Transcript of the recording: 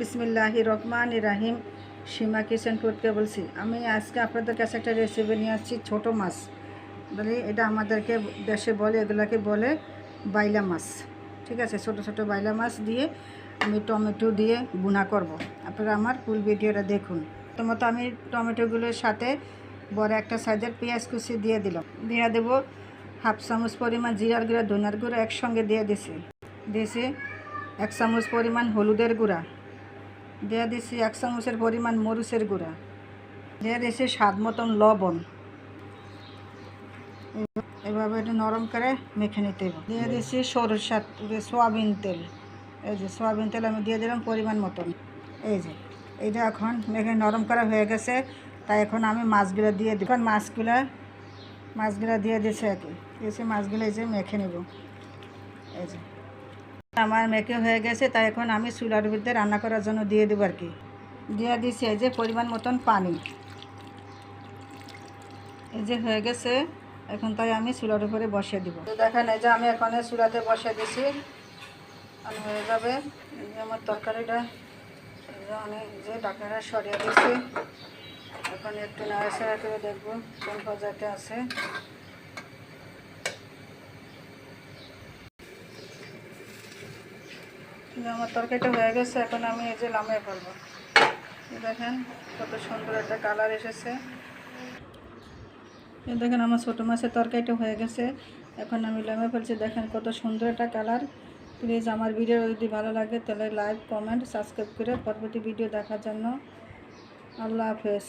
বিসমিল্লাহ রহমান রাহিম। সীমা কিচেন ফুডকে বলছি আমি আজকে আপনাদের কাছে একটা রেসিপি নিয়ে আসছি, ছোটো মাছ। বলি এটা আমাদেরকে দেশে বলে, এগুলাকে বলে বাইলা মাছ। ঠিক আছে? ছোট ছোট বাইলা মাছ দিয়ে আমি টমেটো দিয়ে বুনা করব। আপনারা আমার ফুল ভিডিওটা দেখুন। প্রথমত আমি টমেটোগুলোর সাথে বড় একটা সাইজের পেঁয়াজ কুচি দিয়ে দিলাম। দিয়ে দেবো হাফ চামচ পরিমাণ জিরার গুঁড়া, ধনিয়ার গুঁড়া একসঙ্গে দিয়ে দিছি। দিয়েছি এক চামচ পরিমাণ হলুদের গুঁড়া। দিয়ে দিছি এক চামচের পরিমাণ মরিচের গুঁড়া। দিয়ে দিছি স্বাদ মতন লবণ। এভাবে একটু নরম করে মেখে নিতে হবে। দিয়ে দিছি সরষার সোয়াবিন তেল। এই যে সোয়াবিন তেল আমি দিয়ে দিলাম পরিমাণ মতন। এই যে, এইটা এখন মেখে নরম করা হয়ে গেছে। তাই এখন আমি মাছগুলো দিয়ে দিই। এখন মাছগুলো মাছগুলো দিয়ে দিয়েছে আর কি। দিয়েছি মাছগুলো এই যে মেখে নেব। এই যে। আমার মেখে হয়ে গেছে, তাই এখন আমি চুলার ভিতরে রান্না করার জন্য দিয়ে দেবো আর কি। দিয়ে দিয়েছি এই যে পরিমাণ মতন পানি। এই যে হয়ে গেছে, এখন তাই আমি চুলার উপরে বসিয়ে দিব। তো দেখেন, এই যে আমি এখন চুলাতে বসিয়ে দিছি। আর হয়ে যাবে। এই যে আমার তরকারিটা আমি যে ডাকনাটা সরিয়ে দিচ্ছি এখন একটু নাড়াচাড়া করে দেখব কোন পর্যায়ে আছে এই যে আমার তরকারিটা হয়ে গেছে, এখন আমি এই যে লামিয়ে ফেলব। দেখেন কত সুন্দর একটা কালার এসেছে। দেখেন আমার ছোটো মাছের তরকারিটা হয়ে গেছে। এখন আমি লেমে ফেলছি, দেখেন কত সুন্দর একটা কালার। প্লিজ আমার ভিডিও যদি ভালো লাগে, তাহলে লাইক কমেন্ট সাবস্ক্রাইব করে পরবর্তী ভিডিও দেখার জন্য। আল্লাহ হাফেজ।